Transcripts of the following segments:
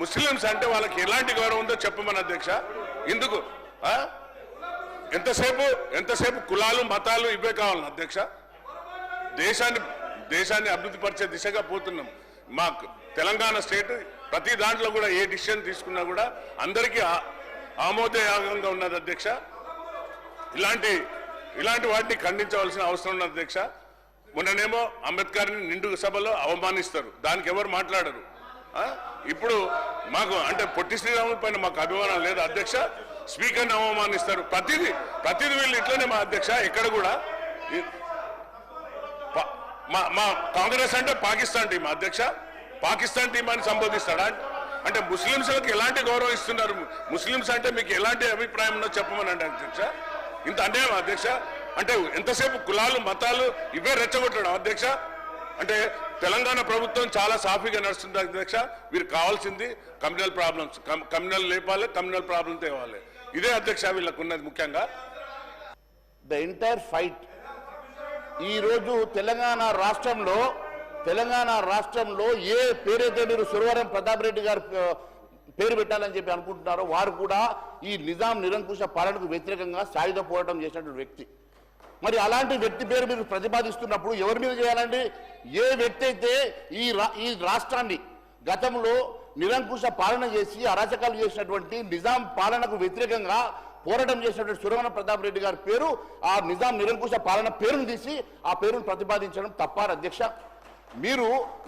Muslims అంటే వాళ్ళకి ఎలాంటి గౌరవం ఉందో చెప్పమని అధ్యక్ష. ఎందుకు? ఎంతసేపు ఎంతసేపు కులాలు మతాలు ఇవే కావాలి అధ్యక్ష? దేశాన్ని దేశాన్ని అభివృద్ధి పరిచే దిశగా పోతున్నాం. మా తెలంగాణ స్టేట్ ప్రతి దాంట్లో కూడా ఏ డిసిషన్ తీసుకున్నా కూడా అందరికీ ఆమోదయోగంగా ఉన్నది అధ్యక్ష. ఇలాంటి ఇలాంటి వాటిని ఖండించవలసిన అవసరం ఉన్నది అధ్యక్ష. మొన్ననేమో అంబేద్కర్ని నిండు సభలో అవమానిస్తారు. దానికి ఎవరు మాట్లాడరు? ఇప్పుడు మాకు అంటే పొట్టి శ్రీరాముల పైన మాకు అభిమానం లేదు అధ్యక్ష? స్పీకర్ని అవమానిస్తారు. ప్రతిదీ ప్రతిదీ వీళ్ళు ఇట్లనే మా అధ్యక్ష ఎక్కడ కూడా? మా మా కాంగ్రెస్ అంటే పాకిస్తాన్ టీం అధ్యక్ష. పాకిస్తాన్ టీం అని సంబోధిస్తాడా? అంటే ముస్లింస్లకు ఎలాంటి గౌరవం ఇస్తున్నారు? ముస్లింస్ అంటే మీకు ఎలాంటి అభిప్రాయం ఉందో చెప్పమని అంటే అధ్యక్ష. ఇంత అన్యాయం అధ్యక్ష. అంటే ఎంతసేపు కులాలు మతాలు ఇవే రెచ్చగొట్టడం అధ్యక్ష? అంటే తెలంగాణ ప్రభుత్వం చాలా సాఫీగా నడుస్తుంది అధ్యక్ష. వీరు కావాల్సింది కమ్యూనల్ ప్రాబ్లమ్స్ కమ్యూనల్ లేపాలి కమ్యూనల్ ప్రాబ్లం తేవాలి. ఇదే అధ్యక్ష వీళ్ళకు ఉన్నది ముఖ్యంగా ద ఎంటైర్ ఫైట్ ఈరోజు తెలంగాణ రాష్ట్రంలో తెలంగాణ రాష్ట్రంలో ఏ పేరైతే మీరు సురవరం ప్రతాప్ రెడ్డి గారు పేరు పెట్టాలని చెప్పి అనుకుంటున్నారో వారు కూడా ఈ నిజాం నిరంకుశ పాలనకు వ్యతిరేకంగా సాయుధ పోరాటం చేసినటువంటి వ్యక్తి. మరి అలాంటి వ్యక్తి పేరు మీరు ప్రతిపాదిస్తున్నప్పుడు ఎవరి మీద చేయాలండి? ఏ వ్యక్తి అయితే ఈ ఈ రాష్ట్రాన్ని గతంలో నిరంకుశ పాలన చేసి అరాచకాలు చేసినటువంటి నిజాం పాలనకు వ్యతిరేకంగా పోరాటం చేసినటువంటి సురవణ ప్రతాప్ రెడ్డి గారి పేరు ఆ నిజాం నిరంకుశ పాలన పేరును తీసి ఆ పేరును ప్రతిపాదించడం తప్పారు అధ్యక్ష. మీరు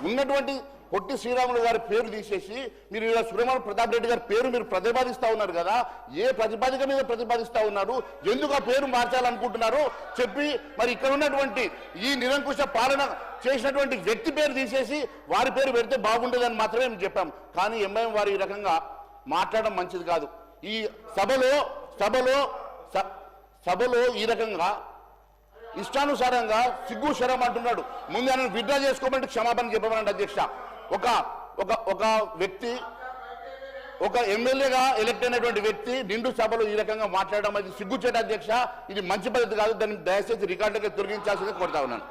ఉన్నటువంటి పొట్టి శ్రీరాములు గారి పేరు తీసేసి మీరు ఇలా సురవణ ప్రతాప్ రెడ్డి గారి పేరు మీరు ప్రతిపాదిస్తా ఉన్నారు కదా? ఏ ప్రతిపాదిక మీద ప్రతిపాదిస్తా ఉన్నారు? ఎందుకు ఆ పేరు మార్చాలనుకుంటున్నారు? చెప్పి మరి ఇక్కడ ఉన్నటువంటి ఈ నిరంకుశ పాలన చేసినటువంటి వ్యక్తి పేరు తీసేసి వారి పేరు పెడితే బాగుండేదని మాత్రమే మేము చెప్పాం. కానీ ఎంఐఎం వారు ఈ రకంగా మాట్లాడడం మంచిది కాదు. ఈ సభలో సభలో స- సభలో ఈ రకంగా ఇష్టానుసారంగా సిగ్గు శరం అంటున్నాడు. ముందు ఆయన విడ్డా చేసుకోమంటే క్షమాపణ చెప్పమనండి అధ్యక్ష. ఒక ఒక ఒక వ్యక్తి ఒక ఎమ్మెల్యేగా ఎలక్ట్ అయినటువంటి వ్యక్తి నిండు సభలో ఈ రకంగా మాట్లాడడం అది సిగ్గుచేట అధ్యక్ష. ఇది మంచి పద్ధతి కాదు. దాన్ని దయచేసి రికార్డుగా తొలగించాల్సింది కోరుతా ఉన్నాను.